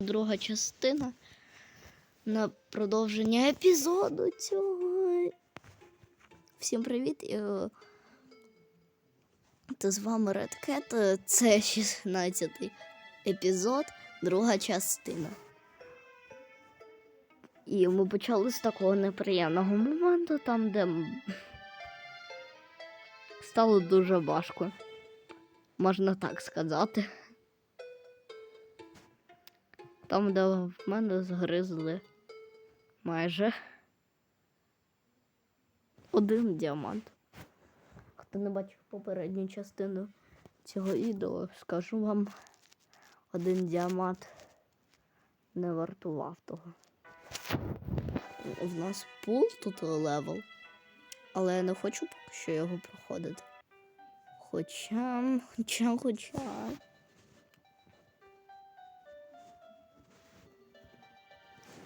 друга частина на продовження епізоду цього. Всім привіт! е, Та з вами е, Це 16-й епізод, друга частина. І ми почали з такого неприємного моменту, там, де стало дуже важко. Можна так сказати. Там, де в мене згризли майже один діамант. Хто не бачив попередню частину цього відео, скажу вам, один діамант не вартував того. В нас пул тут левел, але я не хочу поки що його проходити. Хоча, хоча, хоча.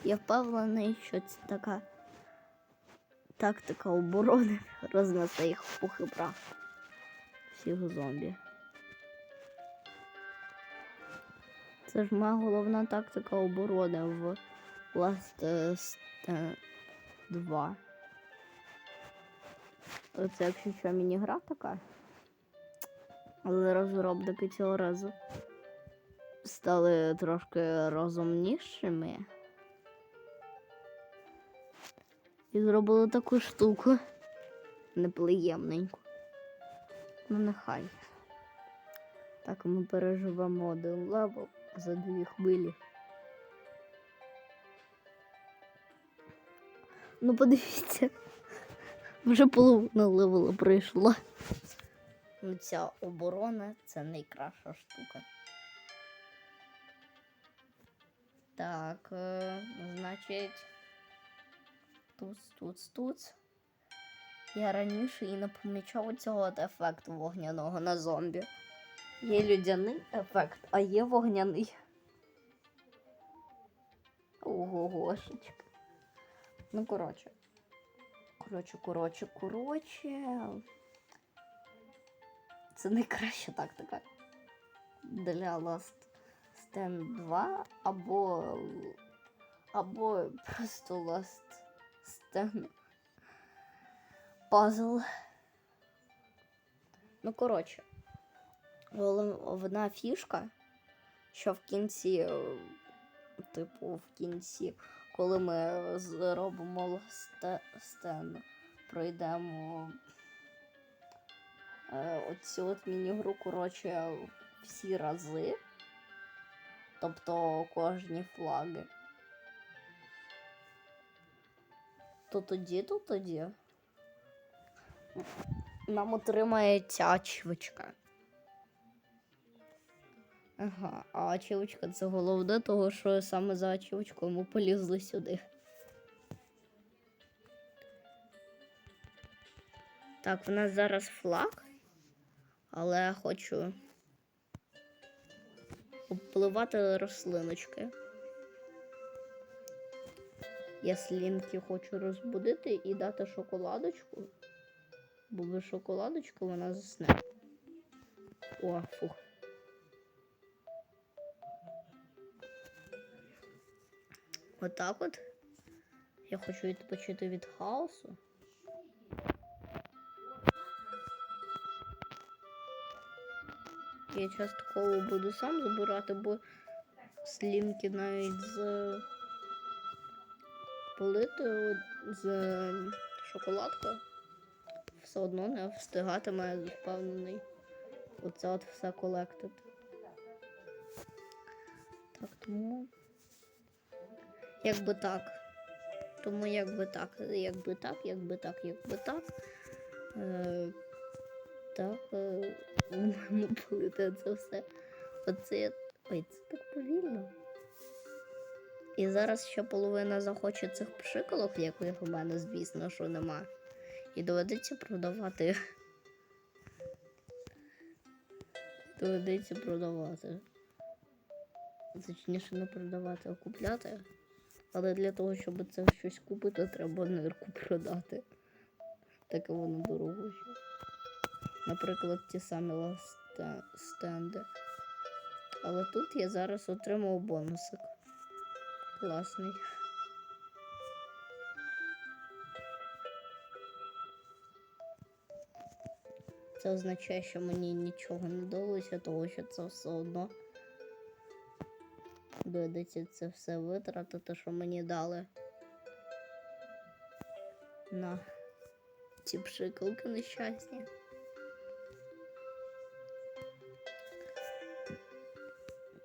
Я впевнений, що це така тактика оборони рознесе їх в пух. Всіх зомбі. Це ж моя головна тактика оборони в Last е, Stand 2. Це якщо що міні-гра така. Але розробники цього разу стали трошки розумнішими. І зробили таку штуку неприємненьку. Ну, нехай. Так, ми переживемо один левел за дві хвилі. Ну, подивіться, вже половина левела пройшла. Ну, ця оборона це найкраща штука. Так, е, значить. Туц, туц, туц. Я раніше і не помічав цього ефекту вогняного на зомбі. Є людяний ефект, а є вогняний. Ого, гошечка. Ну, коротше. Коротше, коротше, коротше. Це найкраща тактика для Last Stand 2 або або просто Last Stand Puzzle. Ну, коротше, головна фішка, що в кінці, е, типу, в кінці, коли ми зробимо стен, пройдемо е, оцю от міні-гру, коротше, всі рази. Тобто кожні флаги. То тоді, то тоді. Нам отримає ця ачівочка. Ага, а ачівочка це головне, того що саме за ачівочкою ми полізли сюди. Так, в нас зараз флаг, але я хочу обпливати рослиночки. Я слімки хочу розбудити і дати шоколадочку, бо без шоколадочки вона засне. О, фух. Отак от. Я хочу відпочити від хаосу. Я частково буду сам забирати, бо слімки навіть з полити з шоколадкою все одно не встигатиме впевнений. Оце от все колектити. Так, тому. Якби так. Тому якби так, якби так, якби так, якби так. Е, так, е, ми маємо полити це все. Оце. Ой, це так повільно. І зараз ще половина захоче цих пшикалок, яких у мене, звісно, що нема. І доведеться продавати. Доведеться продавати. Точніше не продавати, а купляти. Але для того, щоб це щось купити, треба нирку продати. Таке воно дорого. Наприклад, ті самі ласта- стенди. Але тут я зараз отримав бонусик. Класний. Це означає, що мені нічого не вдалося, тому що це все одно доведеться це все витратити, що мені дали на ці пшикалки нещасні.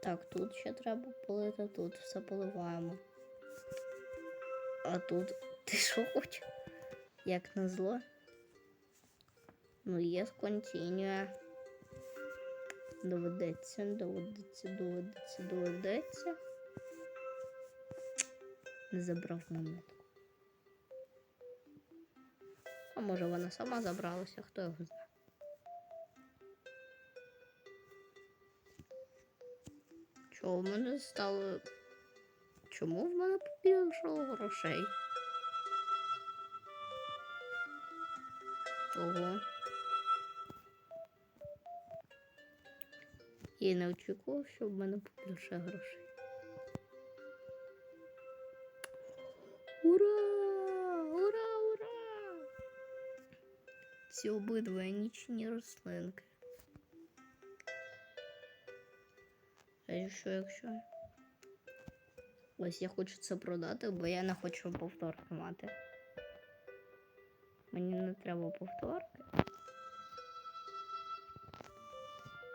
Так, тут ще треба полити, тут все поливаємо. А тут ти що хочеш? Як назло? Ну, є з континюа. Доведеться, доведеться, доведеться, доведеться. Не забрав монетку. А може вона сама забралася, хто його знає. Чого в мене стало? Чому в мене побільшало грошей? Ого. Я не очікував, що в мене побільше грошей. Ура! Ура! Ура! Ці обидва нічні рослинки. А що якщо? Ось я хочу це продати, бо я не хочу повторки мати. Мені не треба повторки.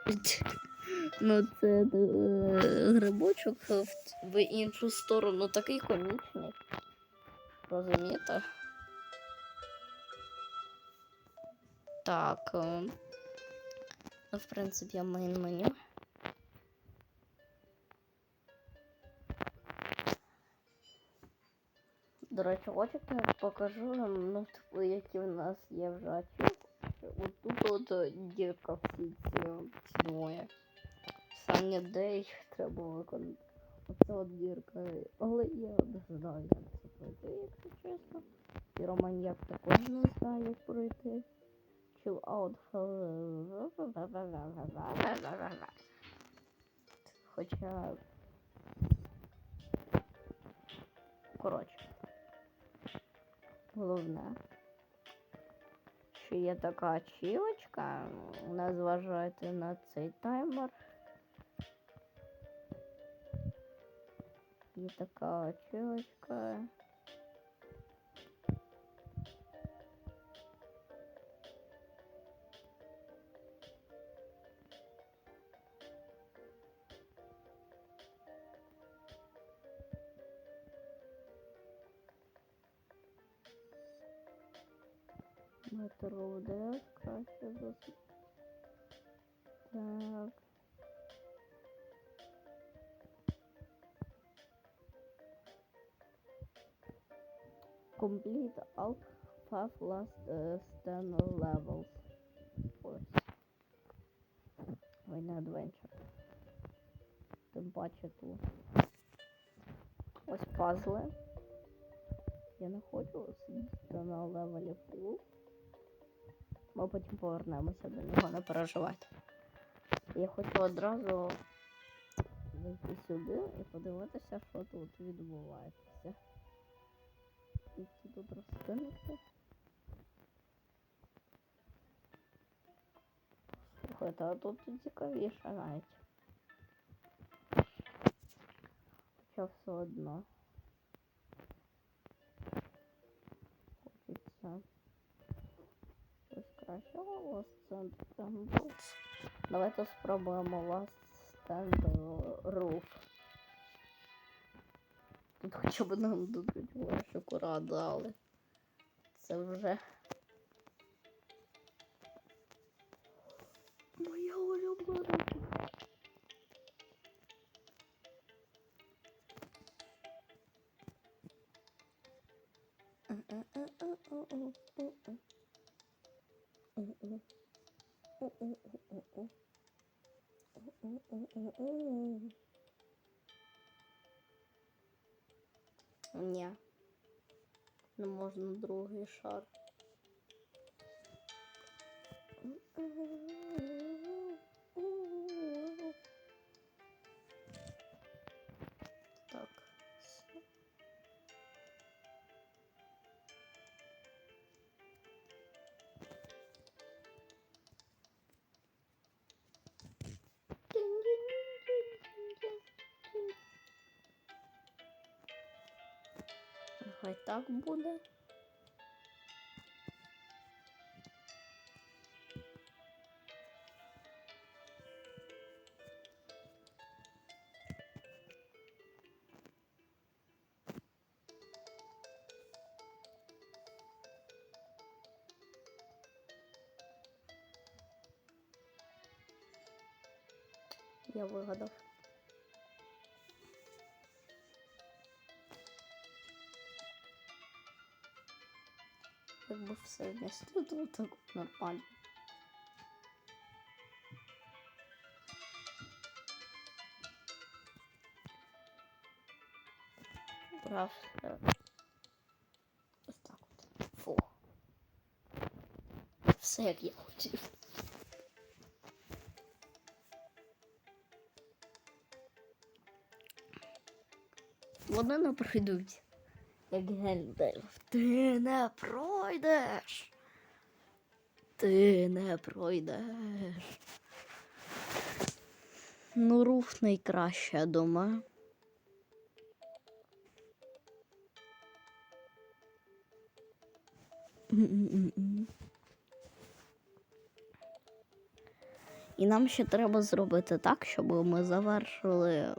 Ну, це е, грибочок в, в іншу сторону такий комічний. Розумієте? Так. е, Ну, в принципі, я мейн меню. До речі, хочете, я покажу вам, ну, типу, які в нас є вже очі. От тут от е, дірка всі ці, двоє. Саня Дей треба виконати. Оце от дірка. Але я не знаю, як це пройти, якщо чесно. І Романьяк також не знає, як пройти. Chill out. Хоча. Коротше. Головне. Що є така ачівочка. Не зважайте на цей таймер. Є така ачівочка. Метр ОДС краще. Так. Complete all five last uh, stand levels. Не adventure. Тим паче тут. Ось пазли. Я не хочу сидіти на левелі фул. Ми потім повернемося до нього, не переживайте. Я хочу одразу зайти сюди і подивитися, що тут відбувається. Які тут розкинути. Слухайте, а тут цікавіше навіть. Хоча все одно. Щось кращого Last Stand Temples. Давайте спробуємо Last Stand Roof. Тут хоча б нам дадуть шоколад дали. Це вже моя улюблена. Ні. Не можна другий шар. Нехай так буде. Якби все внести, то так нормально. Брав. е, Ось так от. Фу. Все як я хотів. Вони не пройдуть. Як Гендальф. Ти не пройдеш. Ти не пройдеш. Ну, рух найкраще, я І нам ще треба зробити так, щоб ми завершили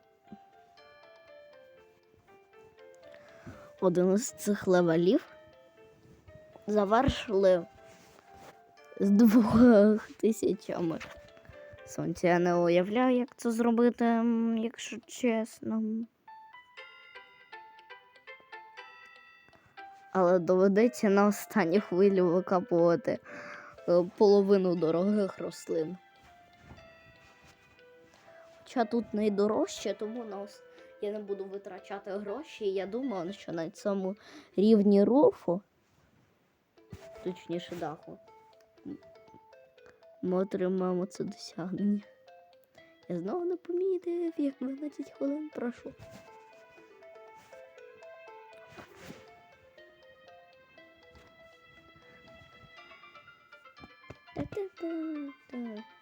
один із цих левелів. Завершили з двох тисячами. Сонця я не уявляю, як це зробити, якщо чесно. Але доведеться на останню хвилю викапувати е, половину дорогих рослин. Хоча тут найдорожче, тому на ос- я не буду витрачати гроші. Я думаю, що на цьому рівні руфу, точніше даху, ми отримаємо це досягнення. Я знову не помітив, як 12 хвилин пройшло. Та-та-та-та.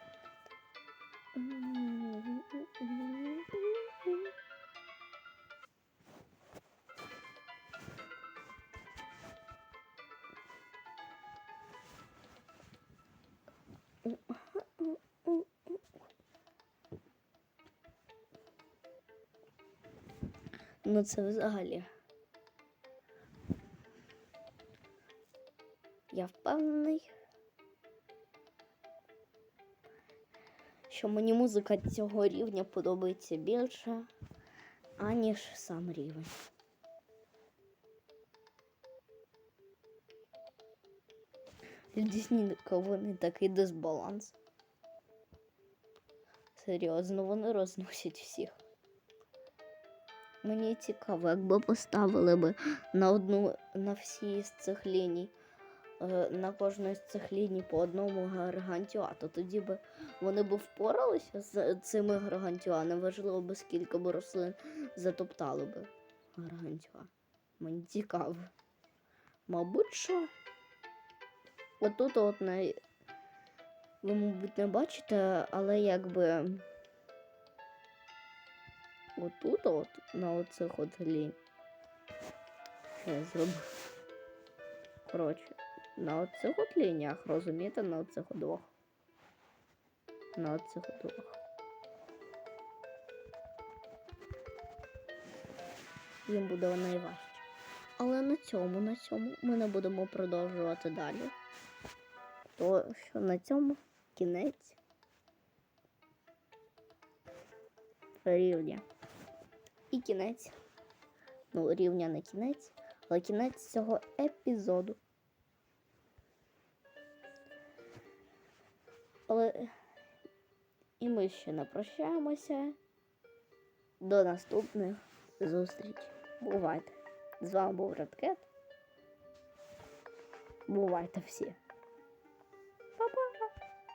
Ну це взагалі. Я впевнений, що мені музика цього рівня подобається більше, аніж сам рівень. Дійсно, вони такий дисбаланс. Серйозно, вони розносять всіх. Мені цікаво, якби поставили би на одну на всі з цих ліній, е, на кожну з цих ліній по одному гаргантюа, то тоді би вони б впоралися з цими гаргантюа, неважливо би скільки б рослин затоптали би гаргантюа. Мені цікаво. Мабуть, що отут от на... ви, мабуть, не бачите, але якби. Отут, от, на оцих от лінь. Що я зробив? Коротше, на оцих от лініях, розумієте, на оцих от двох. На оцих от двох. Їм буде найважче. Але на цьому, на цьому ми не будемо продовжувати далі. То що на цьому кінець рівня. І кінець. Ну, рівня не кінець, але кінець цього епізоду. Але і ми ще не прощаємося. До наступних зустрічей. Бувайте! З вами був Redcat. Бувайте всі!